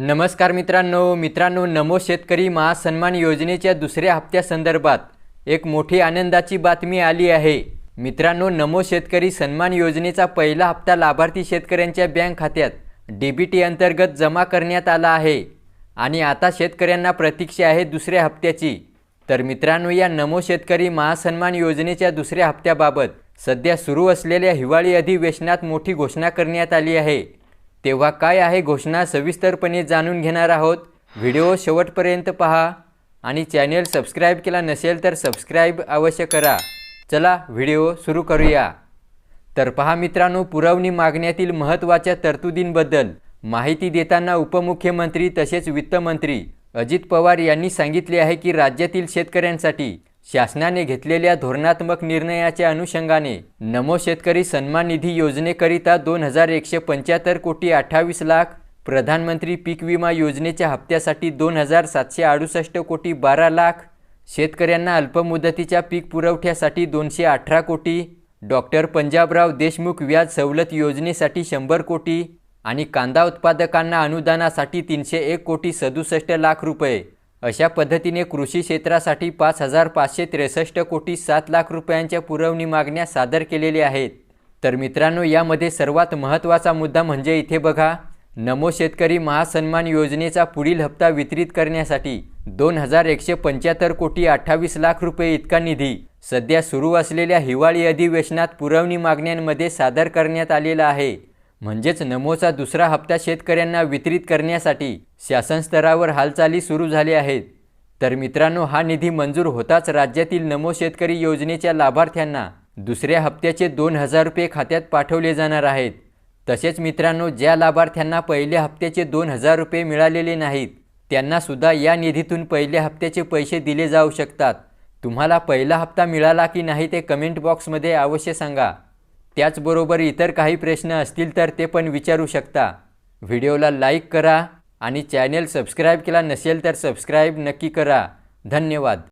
नमस्कार मित्रांनो मित्रांनो नमो शेतकरी महासन्मान योजनेच्या दुसऱ्या हप्त्यासंदर्भात एक मोठी आनंदाची बातमी आली आहे. मित्रांनो नमो शेतकरी सन्मान योजनेचा पहिला हप्ता लाभार्थी शेतकऱ्यांच्या बँक खात्यात डी बी टी अंतर्गत जमा करण्यात आला आहे आणि आता शेतकऱ्यांना प्रतीक्षा आहे दुसऱ्या हप्त्याची. तर मित्रांनो या नमो शेतकरी महासन्मान योजनेच्या दुसऱ्या हप्त्याबाबत सध्या सुरू असलेल्या हिवाळी अधिवेशनात मोठी घोषणा करण्यात आली आहे. तेव्हा काय आहे घोषणा सविस्तरपणे जाणून घेणार आहोत. व्हिडिओ शेवटपर्यंत पहा आणि चॅनेल सबस्क्राईब केला नसेल तर सबस्क्राईब अवश्य करा. चला व्हिडिओ सुरू करूया. तर पहा मित्रांनो पुरवणी मागण्यातील महत्त्वाच्या तरतुदींबद्दल. माहिती देताना उपमुख्यमंत्री तसेच वित्तमंत्री अजित पवार यांनी सांगितले आहे की राज्यातील शेतकऱ्यांसाठी शासनाने घेतलेल्या धोरणात्मक निर्णयाच्या अनुषंगाने नमो शेतकरी सन्मान निधी योजनेकरिता दोन हजार एकशे पंच्याहत्तर कोटी अठ्ठावीस लाख प्रधानमंत्री पीक विमा योजनेच्या हप्त्यासाठी दोन हजार सातशे अडुसष्ट कोटी बारा लाख शेतकऱ्यांना अल्पमुदतीच्या पीक पुरवठ्यासाठी दोनशे अठरा कोटी डॉक्टर पंजाबराव देशमुख व्याज सवलत योजनेसाठी शंभर कोटी आणि कांदा उत्पादकांना अनुदानासाठी तीनशे एक कोटी सदुसष्ट लाख रुपये. अशा पद्धतीने कृषी क्षेत्रासाठी पाच हजार पाचशे त्रेसष्ट कोटी सात लाख रुपयांच्या पुरवणी मागण्या सादर केलेल्या आहेत. तर मित्रांनो यामध्ये सर्वात महत्त्वाचा मुद्दा म्हणजे इथे बघा. नमो शेतकरी महासन्मान योजनेचा पुढील हप्ता वितरित करण्यासाठी दोन हजार एकशे पंच्याहत्तर कोटी अठ्ठावीस लाख रुपये इतका निधी सध्या सुरू असलेल्या हिवाळी अधिवेशनात पुरवणी मागण्यांमध्ये सादर करण्यात आलेला आहे. म्हणजेच नमोचा दुसरा हप्ता शेतकऱ्यांना वितरित करण्यासाठी शासन स्तरावर हालचाली सुरू झाल्या आहेत. तर मित्रांनो हा निधी मंजूर होताच राज्यातील नमो शेतकरी योजनेच्या लाभार्थ्यांना दुसऱ्या हप्त्याचे दोन हजार रुपये खात्यात पाठवले जाणार आहेत. तसेच मित्रांनो ज्या लाभार्थ्यांना पहिल्या हप्त्याचे दोन हजार रुपये मिळालेले नाहीत त्यांना सुद्धा या निधीतून पहिल्या हप्त्याचे पैसे दिले जाऊ शकतात. तुम्हाला पहिला हप्ता मिळाला की नाही ते कमेंट बॉक्समध्ये अवश्य सांगा. त्याचबरोबर इतर काही प्रश्न असतील तर ते पण विचारू शकता. व्हिडिओला लाईक करा आणि चॅनेल सबस्क्राईब केला नसेल तर सबस्क्राईब नक्की करा. धन्यवाद.